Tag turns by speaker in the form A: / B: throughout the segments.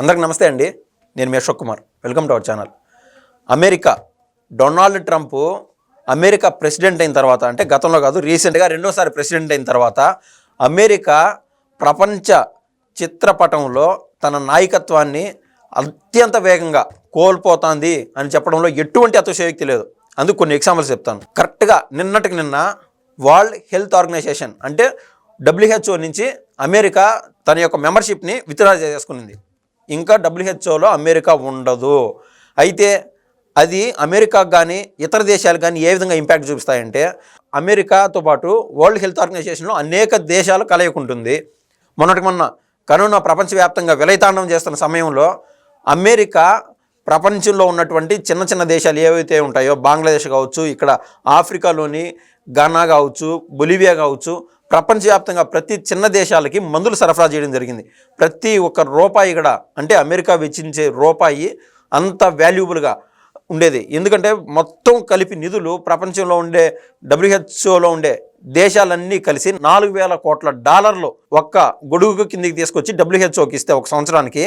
A: అందరికి నమస్తే అండి. నేను మీ Ashok Kumar. Welcome to our channel America Donald Trump America president అయిన తర్వాత అంటే గతంలో కాదు రీసెంట్గా రెండోసారి ప్రెసిడెంట్ అయిన తర్వాత అమెరికా ప్రపంచ చిత్రపటంలో తన నాయకత్వాన్ని అత్యంత వేగంగా కోల్పోతుంది అని చెప్పడంలో ఎటువంటి అతిశయోక్తి లేదు. అందుకు కొన్ని ఎగ్జాంపుల్స్ చెప్తాను. కరెక్ట్గా నిన్నటికి నిన్న వరల్డ్ హెల్త్ ఆర్గనైజేషన్ అంటే డబ్ల్యూహెచ్ఓ నుంచి అమెరికా తన యొక్క మెంబర్షిప్ని విత్డ్రా చేసుకునింది ఇంకా డబ్ల్యూహెచ్ఓలో అమెరికా ఉండదు. అయితే అది అమెరికాకు కానీ ఇతర దేశాలకు కానీ ఏ విధంగా ఇంపాక్ట్ చూపిస్తాయంటే అమెరికాతో పాటు వరల్డ్ హెల్త్ ఆర్గనైజేషన్లో అనేక దేశాలు కలయకుంటుంది. మొన్నటి మొన్న కరోనా ప్రపంచవ్యాప్తంగా విలయతాండం చేస్తున్న సమయంలో అమెరికా ప్రపంచంలో ఉన్నటువంటి చిన్న చిన్న దేశాలు ఏవైతే ఉంటాయో బంగ్లాదేశ్ కావచ్చు ఇక్కడ ఆఫ్రికాలోని ఘనా కావచ్చు బొలివియా కావచ్చు ప్రపంచవ్యాప్తంగా ప్రతి చిన్న దేశాలకి మందులు సరఫరా చేయడం జరిగింది. ప్రతి ఒక్క రూపాయి కూడా అంటే అమెరికా వెచ్చించే రూపాయి అంత వాల్యుబుల్గా ఉండేది. ఎందుకంటే మొత్తం కలిపి నిధులు ప్రపంచంలో ఉండే డబ్ల్యూహెచ్ఓలో ఉండే దేశాలన్నీ కలిసి నాలుగు వేల కోట్ల డాలర్లు ఒక్క గొడుగు కిందికి తీసుకొచ్చి డబ్ల్యూహెచ్ఓకి ఇస్తే ఒక సంవత్సరానికి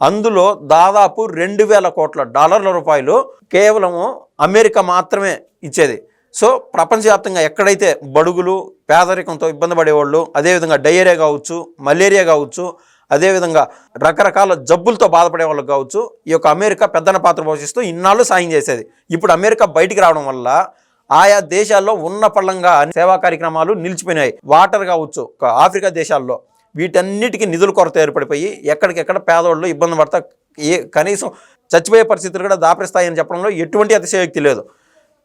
A: అందులో దాదాపు రెండు వేల కోట్ల డాలర్ల రూపాయలు కేవలము అమెరికా మాత్రమే ఇచ్చేది. సో ప్రపంచవ్యాప్తంగా ఎక్కడైతే బడుగులు పేదరికంతో ఇబ్బంది పడేవాళ్ళు అదేవిధంగా డయేరియా కావచ్చు మలేరియా కావచ్చు అదేవిధంగా రకరకాల జబ్బులతో బాధపడే వాళ్ళకి కావచ్చు ఈ యొక్క అమెరికా పెద్దన పాత్ర పోషిస్తూ ఇన్నాళ్ళు సాయం చేసేది. ఇప్పుడు అమెరికా బయటికి రావడం వల్ల ఆయా దేశాల్లో ఉన్న పళ్ళంగా సేవా కార్యక్రమాలు నిలిచిపోయినాయి. వాటర్ కావచ్చు ఆఫ్రికా దేశాల్లో వీటన్నిటికీ నిధుల కొరత ఏర్పడిపోయి ఎక్కడికెక్కడ పేదవాళ్ళు ఇబ్బంది పడతా ఏ కనీసం చచ్చిపోయే పరిస్థితులు కూడా దాపరిస్తాయని చెప్పడంలో ఎటువంటి అతిశయోక్తి లేదు.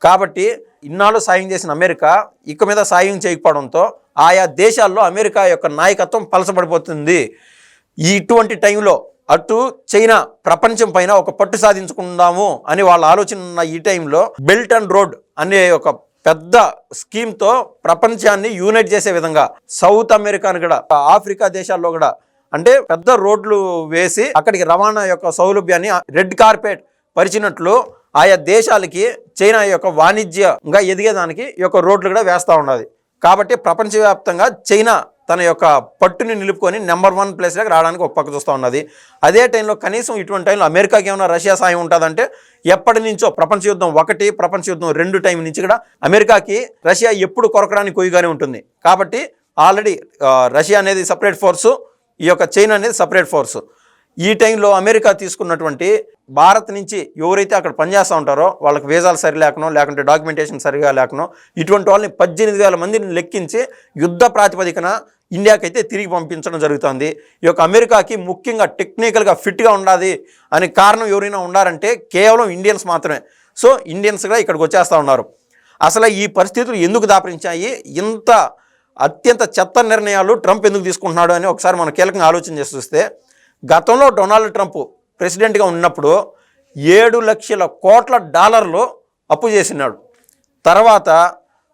A: కాబట్టి ఇన్నాళ్ళు సాయం చేసిన అమెరికా ఇక మీద సాయం చేయకపోవడంతో ఆయా దేశాల్లో అమెరికా యొక్క నాయకత్వం పలసపడిపోతుంది ఈ ఇటువంటి టైంలో అటు చైనా ప్రపంచం పైన ఒక పట్టు సాధించుకుందాము అని వాళ్ళ ఆలోచన ఉన్న ఈ టైంలో బెల్ట్ అండ్ రోడ్ అనే ఒక పెద్ద స్కీమ్తో ప్రపంచాన్ని యూనైట్ చేసే విధంగా సౌత్ అమెరికాను కూడా ఆఫ్రికా దేశాల్లో కూడా అంటే పెద్ద రోడ్లు వేసి అక్కడికి రవాణా యొక్క సౌలభ్యాన్ని రెడ్ కార్పెట్ పరిచినట్లు ఆయా దేశాలకి చైనా యొక్క వాణిజ్యంగా ఎదిగేదానికి ఈ యొక్క రోడ్లు కూడా వేస్తూ ఉన్నది కాబట్టి ప్రపంచవ్యాప్తంగా చైనా తన యొక్క పట్టుని నిలుపుకొని నెంబర్ వన్ ప్లేస్లోకి రావడానికి ఒక పక్క చూస్తూ ఉన్నది. అదే టైంలో కనీసం ఇటువంటి టైంలో అమెరికాకి ఏమైనా రష్యా సాయం ఉంటుందంటే ఎప్పటి నుంచో ప్రపంచ యుద్ధం ఒకటి ప్రపంచ యుద్ధం రెండు టైం నుంచి కూడా అమెరికాకి రష్యా ఎప్పుడు కొరకడానికి కొయ్యగానే ఉంటుంది. కాబట్టి ఆల్రెడీ రష్యా అనేది సపరేట్ ఫోర్సు ఈ యొక్క చైనా అనేది సపరేట్ ఫోర్సు. ఈ టైంలో అమెరికా తీసుకున్నటువంటి భారత్ నుంచి ఎవరైతే అక్కడ పనిచేస్తూ ఉంటారో వాళ్ళకి వీసాలు సరి లేకనో లేకుంటే డాక్యుమెంటేషన్ సరిగా లేకనో ఇటువంటి వాళ్ళని పద్దెనిమిది వేల మందిని లెక్కించి యుద్ధ ప్రాతిపదికన ఇండియాకైతే తిరిగి పంపించడం జరుగుతుంది. ఈ యొక్క అమెరికాకి ముఖ్యంగా టెక్నికల్గా ఫిట్గా ఉండాలి అనే కారణం ఎవరైనా ఉన్నారంటే కేవలం ఇండియన్స్ మాత్రమే. సో ఇండియన్స్గా ఇక్కడికి వచ్చేస్తూ ఉన్నారు. అసలు ఈ పరిస్థితులు ఎందుకు దాపరించాయి? ఇంత అత్యంత చెత్త నిర్ణయాలు ట్రంప్ ఎందుకు తీసుకుంటున్నాడు అని ఒకసారి మనం కీలకంగా ఆలోచన చేసి చూస్తే గతంలో డొనాల్డ్ ట్రంప్ ప్రెసిడెంట్గా ఉన్నప్పుడు ఏడు లక్షల కోట్ల డాలర్లు అప్పు చేసినాడు. తర్వాత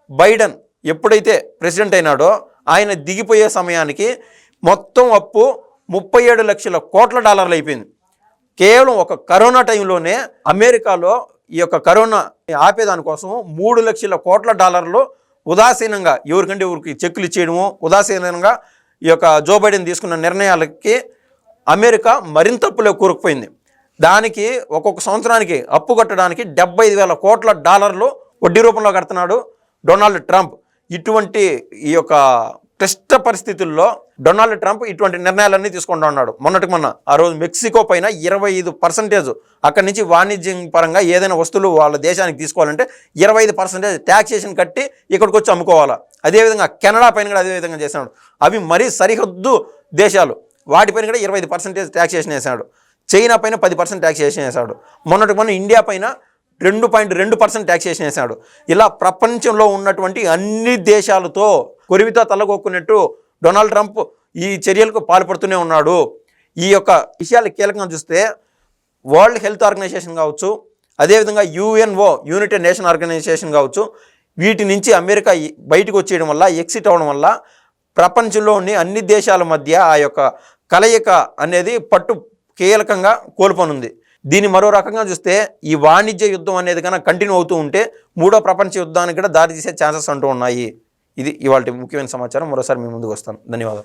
A: బైడెన్ ఎప్పుడైతే ప్రెసిడెంట్ అయినాడో ఆయన దిగిపోయే సమయానికి మొత్తం అప్పు ముప్పై ఏడు లక్షల కోట్ల డాలర్లు అయిపోయింది. కేవలం ఒక కరోనా టైంలోనే అమెరికాలో ఈ యొక్క కరోనా ఆపేదానికోసం మూడు లక్షల కోట్ల డాలర్లు ఉదాసీనంగా ఎవరికంటే ఎవరికి చెక్కులు ఇచ్చేయడము ఉదాసీనంగా ఈ యొక్క జో బైడెన్ తీసుకున్న నిర్ణయాలకి అమెరికా మరింత అప్పులో కూరుకుపోయింది. దానికి ఒక్కొక్క సంవత్సరానికి అప్పు కట్టడానికి డెబ్బై వేల కోట్ల డాలర్లు వడ్డీ రూపంలో కడుతున్నాడు డొనాల్డ్ ట్రంప్. ఇటువంటి ఈ యొక్క క్లిష్ట పరిస్థితుల్లో డొనాల్డ్ ట్రంప్ ఇటువంటి నిర్ణయాలన్నీ తీసుకుంటూ ఉన్నాడు. మొన్నటికి మొన్న ఆ రోజు మెక్సికో పైన ఇరవై ఐదు పర్సెంటేజ్ అక్కడి నుంచి వాణిజ్యం పరంగా ఏదైనా వస్తువులు వాళ్ళ దేశానికి తీసుకోవాలంటే ఇరవై ఐదు పర్సెంటేజ్ ట్యాక్సేషన్ కట్టి ఇక్కడికి వచ్చి అమ్ముకోవాలా. అదేవిధంగా కెనడా పైన కూడా అదే విధంగా చేసినాడు అవి మరీ సరిహద్దు దేశాలు. వాటిపైన కూడా ఇరవై ఐదు పర్సెంటేజ్ ట్యాక్సేషన్ వేసాడు చైనా పైన పది పర్సెంట్ ట్యాక్సేషన్ వేసాడు మొన్నటి మొన్న ఇండియా పైన రెండు పాయింట్ రెండు పర్సెంట్ ట్యాక్సేషన్ వేసాడు ఇలా ప్రపంచంలో ఉన్నటువంటి అన్ని దేశాలతో కొరివితో తలగొక్కున్నట్టు డొనాల్డ్ ట్రంప్ ఈ చర్యలకు పాల్పడుతూనే ఉన్నాడు. ఈ యొక్క విషయాలు కీలకంగా చూస్తే వరల్డ్ హెల్త్ ఆర్గనైజేషన్ కావచ్చు అదేవిధంగా యుఎన్ఓ యునైటెడ్ నేషన్ ఆర్గనైజేషన్ కావచ్చు వీటి నుంచి అమెరికా బయటకు వచ్చేయడం వల్ల ఎక్సిట్ అవ్వడం వల్ల ప్రపంచంలోని అన్ని దేశాల మధ్య ఆ యొక్క కలయిక అనేది పట్టు కీలకంగా కోల్పోనుంది. దీన్ని మరో రకంగా చూస్తే ఈ వాణిజ్య యుద్ధం అనేది కనుక కంటిన్యూ అవుతూ ఉంటే మూడో ప్రపంచ యుద్ధానికి కూడా దారి తీసే ఛాన్సెస్ అంటూ ఉన్నాయి. ఇది ఇవాళ ముఖ్యమైన సమాచారం. మరోసారి మీ ముందుకు వస్తాను. ధన్యవాదాలు.